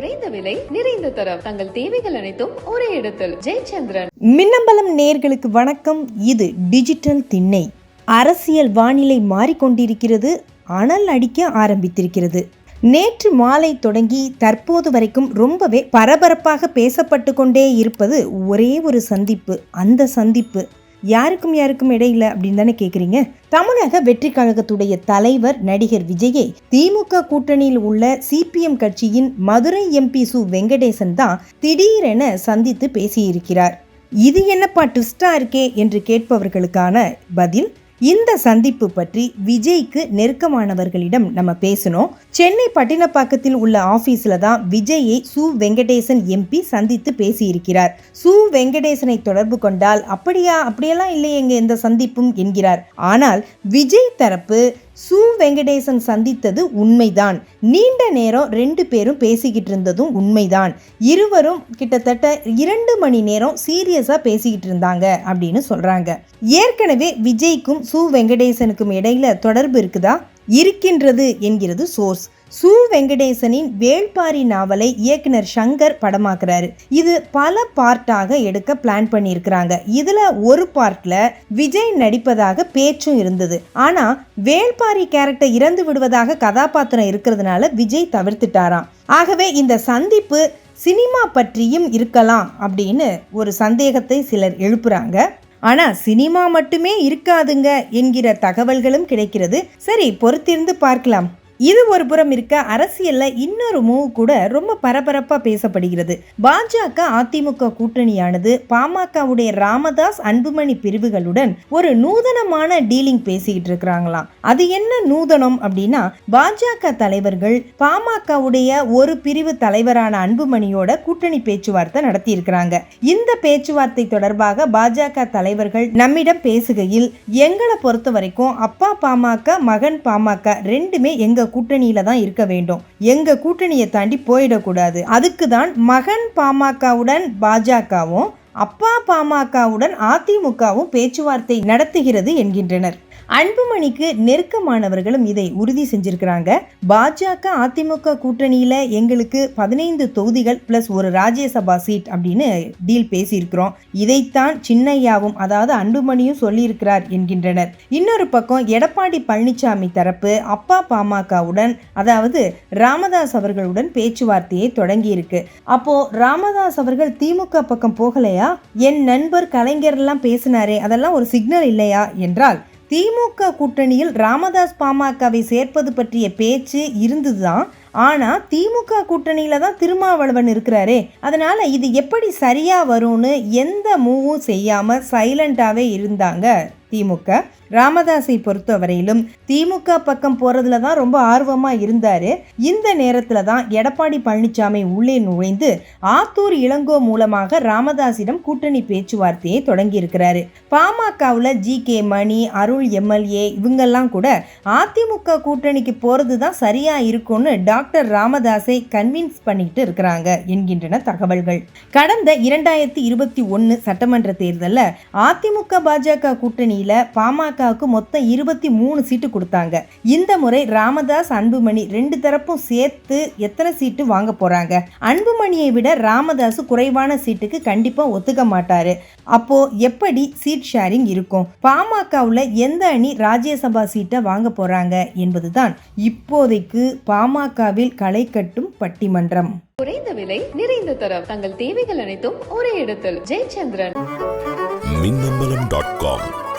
குறைந்த விலை நிறைந்த தரம். தங்கள் தேவைகள் அனைத்தும் ஒரே இடத்தில். ஜெயச்சந்திரன். மின்னம்பலம் நேர்களுக்கு வணக்கம். இது டிஜிட்டல் திண்ணை. அரசியல் வானிலை மாறிக்கொண்டிருக்கிறது. அனல் அடிக்க ஆரம்பித்திருக்கிறது. நேற்று மாலை தொடங்கி தற்போது வரைக்கும் ரொம்பவே பரபரப்பாக பேசப்பட்டு கொண்டே இருப்பது ஒரே ஒரு சந்திப்பு. அந்த சந்திப்பு யாருக்கும் யாருக்கும் இடையில அப்படின்னு தானே கேட்குறீங்க தமிழக வெற்றி கழகத்துடைய தலைவர் நடிகர் விஜயை திமுக கூட்டணியில் உள்ள சிபிஎம் கட்சியின் மதுரை எம்பி சு வெங்கடேசன் தான் திடீரென சந்தித்து பேசியிருக்கிறார். இது என்னப்பா ட்விஸ்டா இருக்கே என்று கேட்பவர்களுக்கான பதில் இந்த சந்திப்பு பற்றி விஜய்க்கு நெருக்கமானவர்களிடம் நம்ம பேசணும். சென்னை பட்டினப்பாக்கத்தில் உள்ள ஆபீஸ்ல தான் விஜயை சு. வெங்கடேசன் எம்பி சந்தித்து பேசியிருக்கிறார். சு. வெங்கடேசனை தொடர்பு கொண்டால் அப்படியா அப்படியெல்லாம் இல்லையேங்க இந்த சந்திப்பும் என்கிறார். ஆனால் விஜய் தரப்பு சு வெங்கடேசன் சந்தித்தது உண்மைதான். நீண்ட நேரம் ரெண்டு பேரும் பேசிக்கிட்டு இருந்ததும் உண்மைதான். இருவரும் கிட்டத்தட்ட இரண்டு மணி நேரம் சீரியஸாக பேசிக்கிட்டு இருந்தாங்க அப்படின்னு சொல்கிறாங்க ஏற்கனவே விஜய்க்கும் சு வெங்கடேசனுக்கும் இடையில தொடர்பு இருக்குதா? இருக்கின்றது என்கிறது சோர்ஸ். சு. வெங்கடேசனின் வேள்பாரி நாவலை இயக்குனர் சங்கர் படமாக்குறாரு. இது பல பார்ட்டாக எடுக்க பிளான் பண்ணியிருக்கிறாங்க. இதுல ஒரு பார்ட்ல விஜய் நடிப்பதாக பேச்சும் இருந்தது. ஆனா வேள்பாரி கேரக்டர் இறந்து விடுவதாக கதாபாத்திரம் இருக்கிறதுனால விஜய் தவிர்த்துட்டாராம். ஆகவே இந்த சந்திப்பு சினிமா பற்றியும் இருக்கலாம் அப்படின்னு ஒரு சந்தேகத்தை சிலர் எழுப்புறாங்க. ஆனால் சினிமா மட்டுமே இருக்காதுங்க என்கிற தகவல்களும் கிடைக்கிறது. சரி பொறுத்திருந்து பார்க்கலாம். இது ஒரு புறம் இருக்க அரசியலில் இன்னொரு மூவ் கூட ரொம்ப பரபரப்பாக பேசப்படுகிறது. பாஜக அதிமுக கூட்டணியானது பாமகவுடைய ராமதாஸ் அன்புமணி பிரிவுகளுடன் ஒரு நூதனமான டீலிங் பேசிக்கிட்டு இருக்கிறாங்களாம். அது என்ன நூதனம் அப்படின்னா பாஜக தலைவர்கள் பாமகவுடைய ஒரு பிரிவு தலைவரான அன்புமணியோட கூட்டணி பேச்சுவார்த்தை நடத்தியிருக்கிறாங்க. இந்த பேச்சுவார்த்தை தொடர்பாக பாஜக தலைவர்கள் நம்மிடம் பேசுகையில் எங்களை பொறுத்த வரைக்கும் அப்பா பாமக மகன் பாமக ரெண்டுமே எங்க கூட்டணியில தான் இருக்க வேண்டும். எங்க கூட்டணியை தாண்டி போயிடக்கூடாது. அதுக்கு தான் மகன் பாமகவுடன் பாஜகவும் அப்பா பாமகவுடன் அதிமுகவும் பேச்சுவார்த்தை நடத்துகிறது என்கின்றனர். அன்புமணிக்கு நெருக்கமானவர்களும் இதை உறுதி செஞ்சிருக்கிறாங்க. பாஜக அதிமுக கூட்டணியில் எங்களுக்கு பதினைந்து தொகுதிகள் பிளஸ் ஒரு ராஜ்யசபா சீட் அப்படின்னு டீல் பேசியிருக்கிறோம். இதைத்தான் சின்னையாவும் அதாவது அன்புமணியும் சொல்லியிருக்கிறார் என்கின்றனர். இன்னொரு பக்கம் எடப்பாடி பழனிசாமி தரப்பு அப்பா பாமகவுடன் அதாவது ராமதாஸ் அவர்களுடன் பேச்சுவார்த்தையை தொடங்கியிருக்கு. அப்போ ராமதாஸ் அவர்கள் திமுக பக்கம் போகலையா? என் நண்பர் கலைஞர்லாம் பேசினாரே அதெல்லாம் ஒரு சிக்னல் இல்லையா? என்றால் திமுக கூட்டணியில் ராமதாஸ் பாமகவை சேர்ப்பது பற்றிய பேச்சு இருந்ததுதான். ஆனால் திமுக கூட்டணியில் தான் திருமாவளவன் இருக்கிறாரே. அதனால் இது எப்படி சரியாக வரும்னு எந்த மூவும் செய்யாமல் சைலண்ட்டாகவே இருந்தாங்க திமுக. ராமதாஸை பொறுத்தவரையிலும் திமுக பக்கம் போறதுல தான் ரொம்ப ஆர்வமா இருந்தாரு. இந்த நேரத்துல தான் எடப்பாடி பழனிசாமி உள்ளே நுழைந்து ஆத்தூர் இளங்கோ மூலமாக ராமதாஸிடம் கூட்டணி பேச்சுவார்த்தையை தொடங்கி இருக்கிறாரு பாமகவுல G K Mani Arul MLA இவங்கெல்லாம் கூட அதிமுக கூட்டணிக்கு போறது தான் சரியா இருக்கும்னு டாக்டர் ராமதாஸை கன்வின்ஸ் பண்ணிட்டு இருக்கிறாங்க என்கின்றன தகவல்கள். கடந்த இரண்டாயிரத்தி இருபத்தி ஒன்னு சட்டமன்ற தேர்தலில் அதிமுக பாஜக கூட்டணியில பாமகவுக்கு மொத்தம் இருபத்தி மூணு சீட்டு கொடுத்தாங்க. இந்த முறை ராமதாஸ் அன்புமணி ரெண்டு தரப்பும் சேர்த்து எத்தனை சீட்டு வாங்க போறாங்க? அன்புமணியை விட ராமதாஸ் குறைவான சீட்டுக்கு கண்டிப்பா ஒத்துக்க மாட்டாரு. அப்போ எப்படி சீட் ஷேரிங் இருக்கும்? பாமகவுல எந்த அணி ராஜ்யசபா சீட்டை வாங்க போறாங்க என்பதுதான் இப்போதைக்கு பாமகவில் களை கட்டும் பட்டிமன்றம். குறைந்த விலை நிறைந்த தரம். தங்கள் தேவைகள் அனைத்தும் ஒரே இடத்தில். ஜெயச்சந்திரன். Minnambalam dot com.